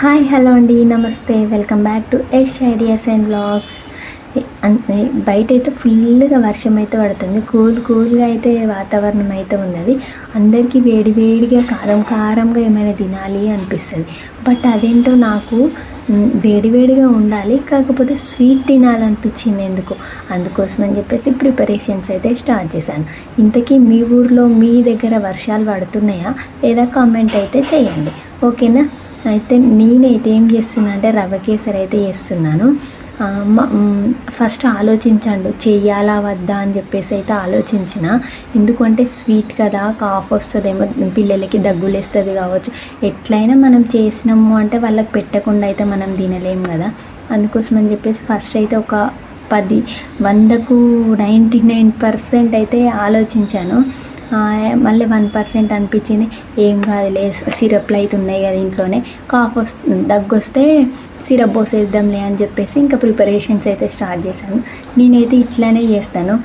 Hi hello అండి నమస్తే. Welcome back to S ideas and blogs బయట అయితే ఫుల్గా వర్షం అయితే పడుతుంది. కూల్ కూల్గా అయితే వాతావరణం అయితే ఉన్నది. అందరికీ వేడి వేడిగా కారం కారంగా ఏమైనా తినాలి అనిపిస్తుంది. బట్ అదేంటో నాకు వేడివేడిగా వేడి వేడిగా ఉండాలి. కాకపోతే స్వీట్ తినాలనిపించింది ఎందుకు? అందుకోసం అని చెప్పేసి ప్రిపరేషన్స్ అయితే స్టార్ట్ చేశాను. ఇంతకీ మీ ఊర్లో మీ దగ్గర వర్షాలు పడుతున్నాయా? లేదా కామెంట్ అయితే చేయండి. ఓకేనా? అయితే నేనైతే ఏం చేస్తున్నా అంటే రవ్వ కేసరి అయితే చేస్తున్నాను ఫస్ట్ ఆలోచించండు చెయ్యాలా వద్దా అని చెప్పేసి అయితే ఆలోచించిన. ఎందుకంటే స్వీట్ కదా కాఫ్ వస్తుందేమో పిల్లలకి దగ్గులు వేస్తుంది కావచ్చు. ఎట్లయినా మనం చేసినాము అంటే వాళ్ళకి పెట్టకుండా అయితే మనం తినలేము కదా. అందుకోసం అని చెప్పేసి ఫస్ట్ అయితే ఒక పది వందకు నైంటీ నైన్ పర్సెంట్ అయితే ఆలోచించాను. మళ్ళీ వన్ పర్సెంట్ అనిపించింది. ఏం కాదులే సిరప్లు అయితే ఉన్నాయి కదా ఇంట్లోనే. కాఫ్ వస్తుంది దగ్గు వస్తే సిరప్ పోసేద్దాంలే అని చెప్పేసి ఇంకా ప్రిపరేషన్స్ అయితే స్టార్ట్ చేశాను. నేనైతే ఇట్లానే చేస్తాను.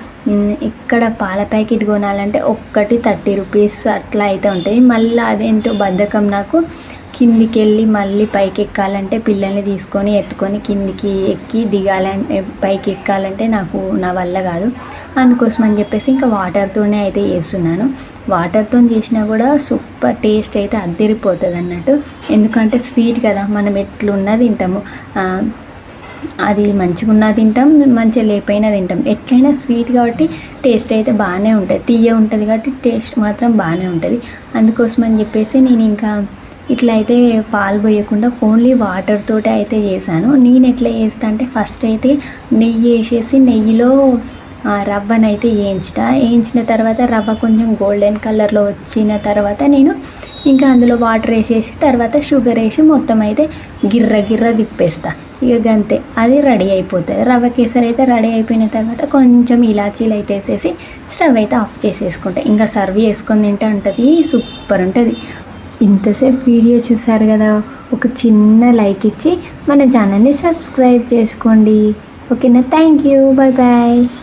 ఇక్కడ పాల ప్యాకెట్ కొనాలంటే ఒక్కటి థర్టీ రూపీస్ అట్లా అయితే ఉంటుంది మళ్ళీ అదేంటో బద్ధకం నాకు. కిందికి వెళ్ళి మళ్ళీ పైకి ఎక్కాలంటే పిల్లల్ని తీసుకొని ఎత్తుకొని కిందికి ఎక్కి దిగాలంటే పైకి ఎక్కాలంటే నాకు నా వల్ల కాదు. అందుకోసం అని చెప్పేసి ఇంకా వాటర్తోనే అయితే చేస్తున్నాను. వాటర్తో చేసినా కూడా సూపర్ టేస్ట్ అయితే అద్దరిపోతుంది అన్నట్టు. ఎందుకంటే స్వీట్ కదా మనం ఎట్లున్నా తింటాము. అది మంచిగా ఉన్నా తింటాం మంచిగా లేకపోయినా తింటాం. ఎట్లయినా స్వీట్ కాబట్టి టేస్ట్ అయితే బాగానే ఉంటుంది. తీయ ఉంటుంది కాబట్టి టేస్ట్ మాత్రం బాగానే ఉంటుంది. అందుకోసం అని చెప్పేసి నేను ఇంకా ఇట్లా అయితే పాలు పోయకుండా ఓన్లీ వాటర్తో అయితే చేశాను. నేను ఎట్లా చేస్తా అంటే ఫస్ట్ అయితే నెయ్యి వేసేసి నెయ్యిలో ఆ రవ్వను అయితే వేయించిన వేయించిన తర్వాత రవ్వ కొంచెం గోల్డెన్ కలర్లో వచ్చిన తర్వాత నేను ఇంకా అందులో వాటర్ వేసేసి తర్వాత షుగర్ వేసి మొత్తం అయితే గిర్ర గిర్ర తిప్పేస్తా. ఇక గంతే. అది రెడీ అయిపోతుంది. రవ్వ కేసరి అయితే రెడీ అయిపోయిన తర్వాత కొంచెం ఇలాచీలు అయితే వేసేసి స్టవ్ అయితే ఆఫ్ చేసేసుకుంటా. ఇంకా సర్వ్ చేసుకొని తింటే ఉంటుంది సూపర్ ఉంటుంది ఇంతసేపు వీడియో చూసారు కదా? ఒక చిన్న లైక్ ఇచ్చి మన ఛానల్ని సబ్స్క్రైబ్ చేసుకోండి. ఓకేనా? Thank you bye bye